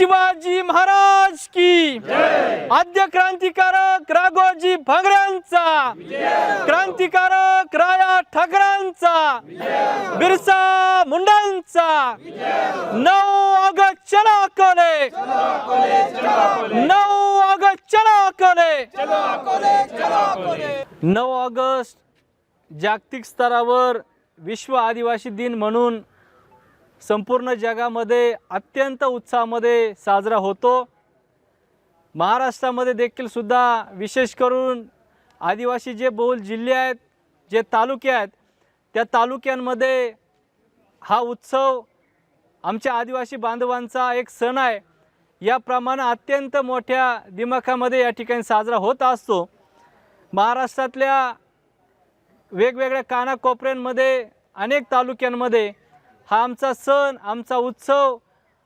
शिवाजी महाराज की. आद्य क्रांतिकारक राघोजी भांगऱ्यांचा क्रांतिकारक राया ठाकरांचा. बिरसा मुंडांचा. नऊ ऑगस्ट चला कोले. नऊ ऑगस्ट चला कोले. नऊ ऑगस्ट जागतिक स्तरावर विश्व आदिवासी दिन म्हणून संपूर्ण जगामध्ये अत्यंत उत्साहामध्ये साजरा होतो. महाराष्ट्रामध्ये देखील सुद्धा विशेष करून आदिवासी जे बहुल जिल्हे आहेत जे तालुके आहेत त्या तालुक्यांमध्ये हा उत्सव आमच्या आदिवासी बांधवांचा एक सण आहे. याप्रमाणे अत्यंत मोठ्या दिमाखामध्ये या ठिकाणी साजरा होत असतो. महाराष्ट्रातल्या वेगवेगळ्या कानाकोपऱ्यांमध्ये अनेक तालुक्यांमध्ये हा आमचा सण आमचा उत्सव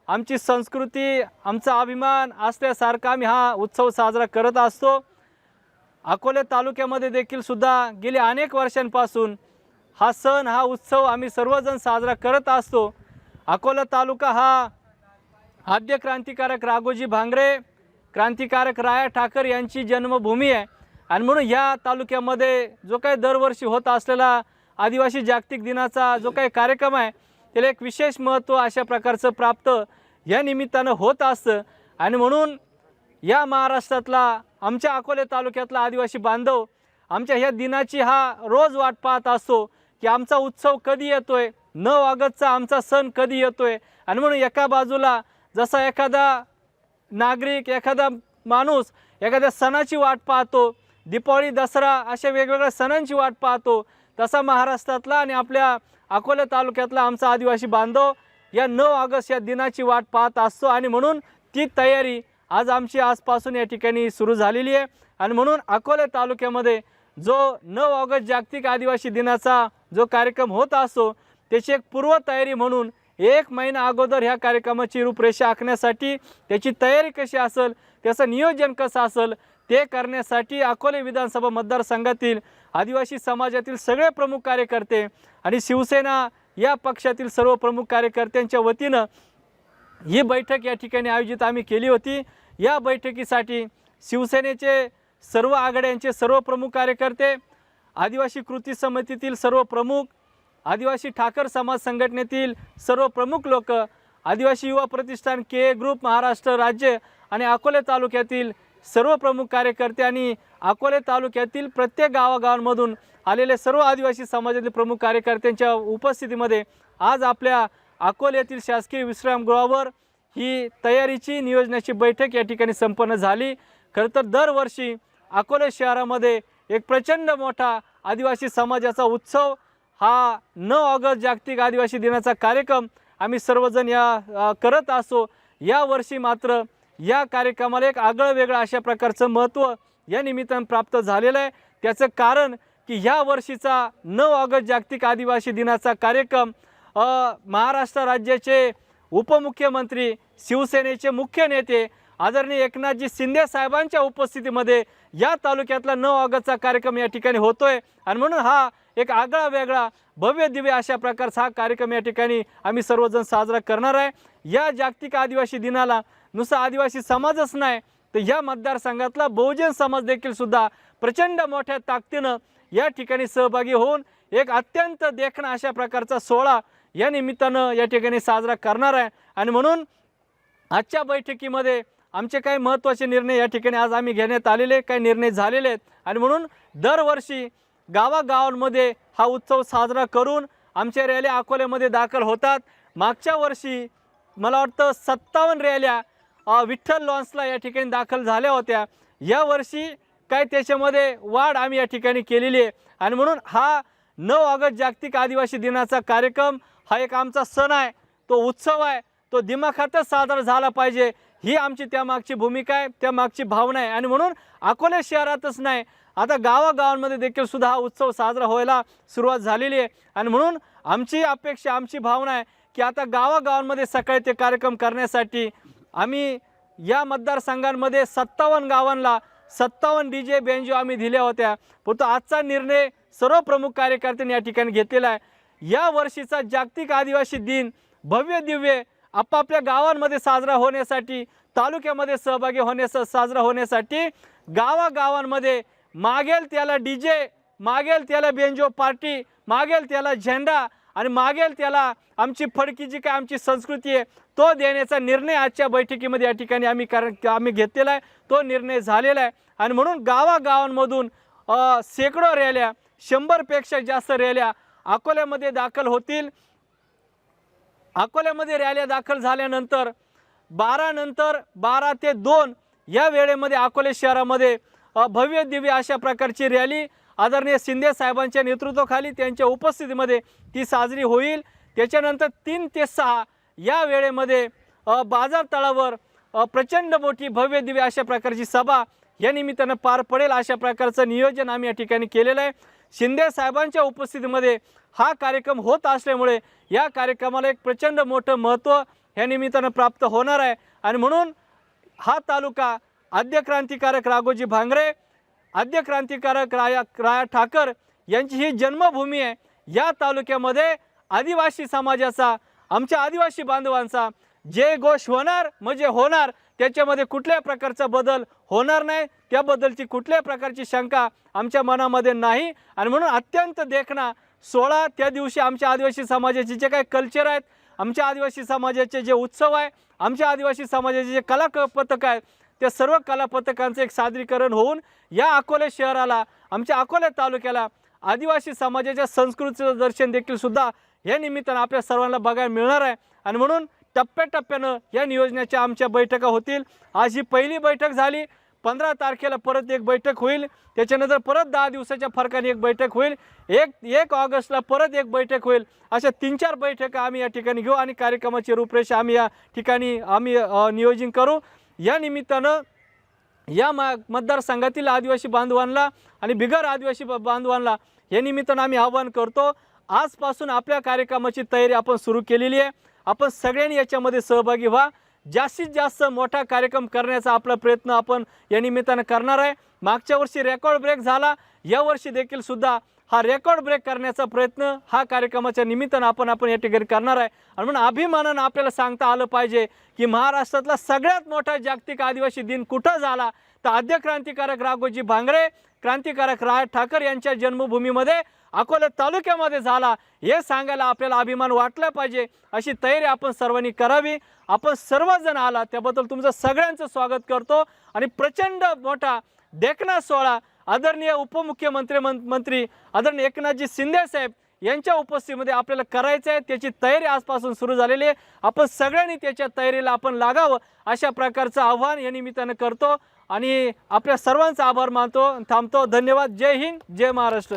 आमची संस्कृती आमचा अभिमान असल्यासारखा आम्ही हा उत्सव साजरा करत असतो. अकोले तालुक्यामध्ये देखील सुद्धा गेल्या अनेक वर्षांपासून हा सण हा उत्सव आम्ही सर्वजण साजरा करत असतो. अकोला तालुका हा आद्य क्रांतिकारक राघोजी भांगरे क्रांतिकारक राया ठाकर यांची जन्मभूमी आहे. आणि म्हणून ह्या तालुक्यामध्ये जो काही दरवर्षी होत असलेला आदिवासी जागतिक दिनाचा जो काही कार्यक्रम आहे त्याला एक विशेष महत्त्व अशा प्रकारचं प्राप्त या निमित्तानं होत असतं. आणि म्हणून या महाराष्ट्रातला आमच्या अकोले तालुक्यातला आदिवासी बांधव आमच्या ह्या दिनाची हा रोज वाट पाहत असतो की आमचा उत्सव कधी येतो आहे नऊ ऑगस्टचा आमचा सण कधी येतो आहे आणि म्हणून एका बाजूला जसा एखादा नागरिक एखादा माणूस एखाद्या सणाची वाट पाहतो दीपावली दसरा अशा वेगवेगळ्या सणांची वाट पाहतो. तसा महाराष्ट्रातला आणि आपल्या अकोला तालुक्यातला आमचा आदिवासी बांधव या नऊ ऑगस्ट या दिनाची वाट पाहत असतो आणि म्हणून ती तयारी आज आमची आजपासून या ठिकाणी सुरू झालेली आहे. आणि म्हणून अकोले तालुक्यामध्ये जो नऊ ऑगस्ट जागतिक आदिवासी दिनाचा जो कार्यक्रम होत असतो त्याची एक पूर्वतयारी म्हणून एक महिना अगोदर ह्या कार्यक्रमाची रूपरेषा आखण्यासाठी त्याची तयारी कशी असेल त्याचं नियोजन कसं असेल ते करण्यासाठी अकोले विधानसभा मतदारसंघातील आदिवासी समाजातील सगळे प्रमुख कार्यकर्ते आणि शिवसेना या पक्षातील सर्व प्रमुख कार्यकर्त्यांच्या वतीनं ही बैठक या ठिकाणी आयोजित आम्ही केली होती. या बैठकीसाठी शिवसेनेचे सर्व आघाड्यांचे सर्व प्रमुख कार्यकर्ते आदिवासी कृती समितीतील सर्व प्रमुख आदिवासी ठाकर समाज संघटनेतील सर्व प्रमुख लोक आदिवासी युवा प्रतिष्ठान के ग्रुप महाराष्ट्र राज्य आणि अकोले तालुक्यातील सर्व प्रमुख कार्यकर्ते आणि अकोले तालुक्यातील प्रत्येक गावागावांमधून आलेले सर्व आदिवासी समाजातील प्रमुख कार्यकर्त्यांच्या उपस्थितीमध्ये आज आपल्या अकोल्यातील शासकीय विश्रामगृहावर ही तयारीची नियोजनाची बैठक या ठिकाणी संपन्न झाली. खरं तर दरवर्षी अकोले शहरामध्ये एक प्रचंड मोठा आदिवासी समाजाचा उत्सव हा नऊ ऑगस्ट जागतिक आदिवासी दिनाचा कार्यक्रम आम्ही सर्वजण या करत असो. यावर्षी मात्र या कार्यक्रमाला एक आगळं वेगळं अशा प्रकारचं महत्त्व या निमित्तानं प्राप्त झालेलं आहे. त्याचं कारण की ह्या वर्षीचा नऊ ऑगस्ट जागतिक आदिवासी दिनाचा कार्यक्रम महाराष्ट्र राज्याचे उपमुख्यमंत्री शिवसेनेचे मुख्य नेते आदरणीय एकनाथजी शिंदे साहेबांच्या उपस्थितीमध्ये या तालुक्यातला नऊ ऑगस्टचा कार्यक्रम या ठिकाणी होतोय. आणि म्हणून हा एक आगळा वेगळा भव्य दिव्य अशा प्रकारचा हा कार्यक्रम या ठिकाणी आम्ही सर्वजण साजरा करणार आहे. या जागतिक आदिवासी दिनाला नुसता आदिवासी समाजच नाही तर या मतदारसंघातला बहुजन समाज देखील सुद्धा प्रचंड मोठ्या ताकदीनं या ठिकाणी सहभागी होऊन एक अत्यंत देखणा अशा प्रकारचा सोहळा या निमित्तानं या ठिकाणी साजरा करणार आहे. आणि म्हणून आजच्या बैठकीमध्ये आमचे काही महत्त्वाचे निर्णय या ठिकाणी आज आम्ही घेण्यात आलेले काही निर्णय झालेले आहेत. आणि म्हणून दरवर्षी गावागावांमध्ये हा उत्सव साजरा करून आमच्या रॅल्या अकोल्यामध्ये दाखल होतात. मागच्या वर्षी मला वाटतं सत्तावन्न रॅल्या विठ्ठल लॉन्सला या ठिकाणी दाखल झाल्या होत्या. यावर्षी काय त्याच्यामध्ये वाढ आम्ही या ठिकाणी केलेली आहे. आणि म्हणून हा नऊ ऑगस्ट जागतिक आदिवासी दिनाचा कार्यक्रम हा एक आमचा सण आहे. तो उत्सव आहे. तो दिमाखातच साजरा झाला पाहिजे. ही आमची त्यामागची भूमिका आहे त्यामागची भावना आहे. आणि म्हणून अकोले शहरातच नाही आता गावागावांमध्ये देखील सुद्धा हा उत्सव साजरा व्हायला सुरुवात झालेली आहे. आणि म्हणून आमची अपेक्षा आमची भावना आहे की आता गावागावांमध्ये सकाळी ते कार्यक्रम करण्यासाठी आम्ही या मतदारसंघांमध्ये सत्तावन्न गावांना सत्तावन्न डी जे बेंजो आम्ही दिल्या होत्या. परंतु आजचा निर्णय सर्व प्रमुख कार्यकर्त्यांनी या ठिकाणी घेतलेला आहे. या वर्षीचा जागतिक आदिवासी दिन भव्य दिव्य आपापल्या गावांमध्ये साजरा होण्यासाठी तालुक्यामध्ये सहभागी होण्यास साजरा होण्यासाठी गावागावांमध्ये मागेल त्याला डी जे मागेल त्याला बेंजो पार्टी मागेल त्याला झेंडा आणि मागेल त्याला आमची फडकी जी काय आमची संस्कृती आहे तो देण्याचा निर्णय आजच्या बैठकीमध्ये या ठिकाणी आम्ही कारण आम्ही घेतलेला आहे. तो निर्णय झालेला आहे. आणि म्हणून गावागावांमधून शेकडो रॅल्या शंभरपेक्षा जास्त रॅल्या अकोल्यामध्ये दाखल होतील. अकोल्यामध्ये रॅल्या दाखल झाल्यानंतर बारा नंतर बारा ते दोन या वेळेमध्ये अकोले शहरामध्ये भव्य दिव्य अशा प्रकारची रॅली आदरणीय शिंदे साहेबांच्या नेतृत्वाखाली त्यांच्या उपस्थितीमध्ये ती साजरी होईल. त्याच्यानंतर तीन ते सहा या वेळेमध्ये बाजार तळावर प्रचंड मोठी भव्य दिव्य अशा प्रकारची सभा या निमित्तानं पार पडेल. अशा प्रकारचं नियोजन आम्ही या ठिकाणी केलेलं आहे. शिंदे साहेबांच्या उपस्थितीमध्ये हा कार्यक्रम होत असल्यामुळे या कार्यक्रमाला एक प्रचंड मोठं महत्त्व ह्या निमित्तानं प्राप्त होणार आहे. आणि म्हणून हा तालुका आद्य क्रांतिकारक राघोजी भांगरे आद्य क्रांतिकारक राया राया ठाकर यांची ही जन्मभूमी आहे. या तालुक्यामध्ये आदिवासी समाजाचा आमच्या आदिवासी बांधवांचा. जे गोष होणार म्हणजे होणार. त्याच्यामध्ये कुठल्या प्रकारचा बदल होणार नाही. त्याबद्दलची कुठल्या प्रकारची शंका आमच्या मनामध्ये नाही. आणि म्हणून अत्यंत देखणा सोळा त्या दिवशी आमच्या आदिवासी समाजाचे जे काही कल्चर आहेत आमच्या आदिवासी समाजाचे जे उत्सव आहे आमच्या आदिवासी समाजाचे जे कला क- पथक आहेत त्या सर्व कला पथकांचं एक सादरीकरण होऊन या अकोले शहराला आमच्या अकोले तालुक्याला आदिवासी समाजाच्या संस्कृतीचं दर्शन देखील सुद्धा या निमित्तानं आपल्या सर्वांना बघायला मिळणार आहे. आणि म्हणून टप्प्याटप्प्यानं या नियोजनाच्या आमच्या बैठका होतील. आज ही पहिली बैठक झाली. पंधरा तारखेला परत एक बैठक होईल. त्याच्यानंतर परत दहा दिवसाच्या फरकाने एक बैठक होईल. एक एक ऑगस्टला परत एक बैठक होईल. अशा तीन चार बैठका आम्ही या ठिकाणी घेऊ आणि कार्यक्रमाची रूपरेषा आम्ही या ठिकाणी आम्ही नियोजन करू. या निमित्तानं या मा मतदारसंघातील आदिवासी बांधवांना आणि बिगर आदिवासी ब- बांधवांना या निमित्तानं आम्ही आवाहन करतो. आजपासून आपल्या कार्यक्रमाची तयारी आपण सुरू केलेली आहे. आपण सगळ्यांनी याच्यामध्ये सहभागी व्हा. जास्तीत जास्त मोठा कार्यक्रम करण्याचा आपला प्रयत्न आपण या निमित्तानं करणार आहे. मागच्या वर्षी रेकॉर्ड ब्रेक झाला. यावर्षी देखील सुद्धा हा रेकॉर्ड ब्रेक करण्याचा प्रयत्न हा कार्यक्रमाच्या निमित्तानं आपण आपण या ठिकाणी करणार आहे. आणि म्हणून अभिमानानं आपल्याला सांगता आलं पाहिजे की महाराष्ट्रातला सगळ्यात मोठा जागतिक आदिवासी दिन कुठं झाला? तर आद्य क्रांतिकारक राघोजी भांगरे क्रांतिकारक राय ठाकर यांच्या जन्मभूमीमध्ये अकोला तालुक्यामध्ये झाला. हे सांगायला आपल्याला अभिमान वाटला पाहिजे. अशी तयारी आपण सर्वांनी करावी. आपण सर्वजण आला. त्याबद्दल तुमचं सगळ्यांचं स्वागत करतो. आणि प्रचंड मोठा देखना सोहळा आदरणीय उपमुख्यमंत्री मं- मंत्री आदरणीय एकनाथजी शिंदे साहेब यांच्या उपस्थितीमध्ये आपल्याला करायचं आहे. त्याची तयारी आजपासून सुरू झालेली आहे. आपण सगळ्यांनी त्याच्या तयारीला आपण लागावं अशा प्रकारचं आव्हान या निमित्तानं करतो. आणि आपल्या सर्वांचा आभार मानतो थांबतो. धन्यवाद. जय हिंद. जय महाराष्ट्र.